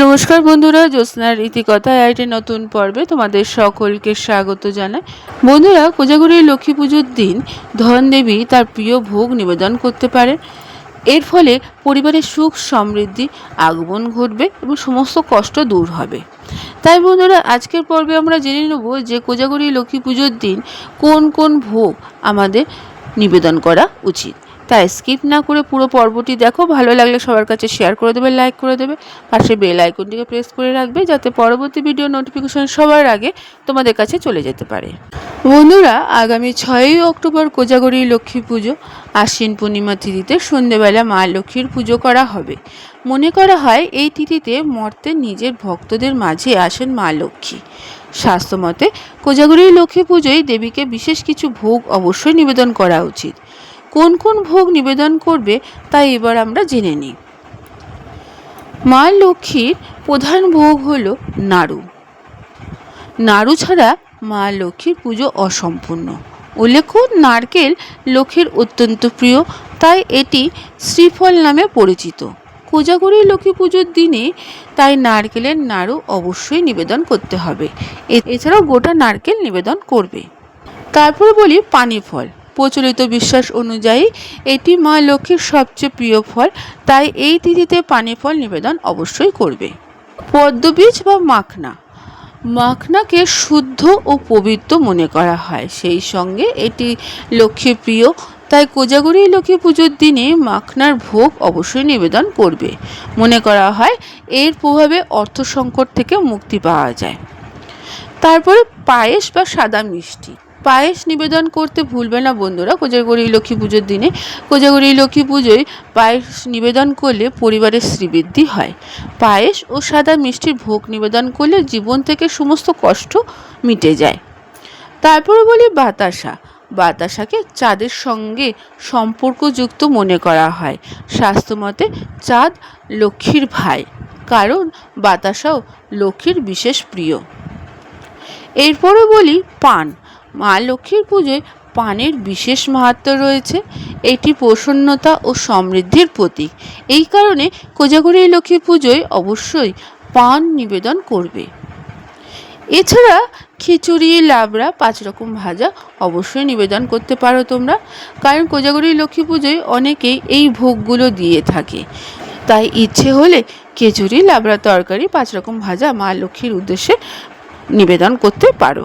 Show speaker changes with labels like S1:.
S1: নমস্কার বন্ধুরা, জ্যোৎস্নার রীতিকথা আইটি নতুন পর্বে তোমাদের সকলকে স্বাগত জানাই। বন্ধুরা, কোজাগরীর লক্ষ্মী পুজোর দিন ধন দেবী তার প্রিয় ভোগ নিবেদন করতে পারে এর ফলে পরিবারের সুখ, সমৃদ্ধি, আগমন ঘটবে এবং সমস্ত কষ্ট দূর হবে। তাই বন্ধুরা, আজকের পর্বে আমরা জেনে নেব যে কোজাগরী লক্ষ্মী পুজোর দিন কোন কোন ভোগ আমাদের নিবেদন করা উচিত। তাই স্কিপ না করে পুরো পর্বটি দেখো। ভালো লাগলে সবার কাছে শেয়ার করে দেবে লাইক করে দেবে। পাশে বেল আইকনটিকে প্রেস করে রাখবে যাতে পরবর্তী ভিডিও নোটিফিকেশন সবার আগে তোমাদের কাছে চলে যেতে পারে। বন্ধুরা, আগামী ছয়ই অক্টোবর কোজাগরী লক্ষ্মী পুজো। আশ্বিন পূর্ণিমা তিথিতে সন্ধেবেলা মা লক্ষ্মীর পুজো করা হবে। মনে করা হয় এই তিথিতে মর্তে নিজের ভক্তদের মাঝে আসেন মা লক্ষ্মী। স্বাস্থ্যমতে কোজাগরী লক্ষ্মী পুজোয় দেবীকে বিশেষ কিছু ভোগ অবশ্যই নিবেদন করা উচিত। কোন কোন ভোগ নিবেদন করবে তা এবার আমরা জেনে নিই মা লক্ষ্মীর প্রধান ভোগ হল নাড়ু। নাড়ু ছাড়া মা লক্ষ্মীর পুজো অসম্পূর্ণ। উল্লেখ্য, নারকেল লক্ষ্মীর অত্যন্ত প্রিয়, তাই এটি শ্রীফল নামে পরিচিত। কোজাগরী লক্ষ্মী পুজোর দিনে তাই নারকেলের নাড়ু অবশ্যই নিবেদন করতে হবে। এছাড়াও গোটা নারকেল নিবেদন করবে। তারপর বলি পানি ফল প্রচলিত বিশ্বাস অনুযায়ী এটি মা লক্ষ্মীর সবচেয়ে প্রিয় ফল, তাই এই তিথিতে পানি ফল নিবেদন অবশ্যই করবে। পদ্মবীজ বা মাখনা। মাখনাকে শুদ্ধ ও পবিত্র মনে করা হয়। সেই সঙ্গে এটি লক্ষ্মী প্রিয়, তাই কোজাগরী লক্ষ্মী পুজোর দিনে মাখনার ভোগ অবশ্যই নিবেদন করবে। মনে করা হয় এর প্রভাবে অর্থ সংকট থেকে মুক্তি পাওয়া যায়। তারপরে পায়েস বা সাদা মিষ্টি। পায়েস নিবেদন করতে ভুলবে না বন্ধুরা। কোজাগরী লক্ষ্মী পুজোর দিনে কোজাগরী লক্ষ্মী পুজোয় পায়েস নিবেদন করলে পরিবারের শ্রীবৃদ্ধি হয়। পায়েস ও সাদা মিষ্টির ভোগ নিবেদন করলে জীবন থেকে সমস্ত কষ্ট মিটে যায়। তারপরে বলি বাতাসা। বাতাসাকে চাঁদের সঙ্গে সম্পর্কযুক্ত মনে করা হয়। স্বাস্থ্যমতে চাঁদ লক্ষ্মীর ভাই, কারণ বাতাসাও লক্ষ্মীর বিশেষ প্রিয়। এরপরে বলি পান। মা লক্ষ্মীর পুজোয় পানের বিশেষ মাহাত্ম রয়েছে। এটি প্রসন্নতা ও সমৃদ্ধির প্রতীক। এই কারণে কোজাগরী লক্ষ্মী পুজোয় অবশ্যই পান নিবেদন করবে। এছাড়া খিচুড়ি, লাবড়া, পাঁচ রকম ভাজা অবশ্যই নিবেদন করতে পারো তোমরা। কারণ কোজাগরী লক্ষ্মী পুজোয় অনেকেই এই ভোগগুলো দিয়ে থাকে। তাই ইচ্ছে হলে খিচুড়ি, লাবড়া তরকারি, পাঁচ রকম ভাজা মা লক্ষ্মীর উদ্দেশ্যে নিবেদন করতে পারো।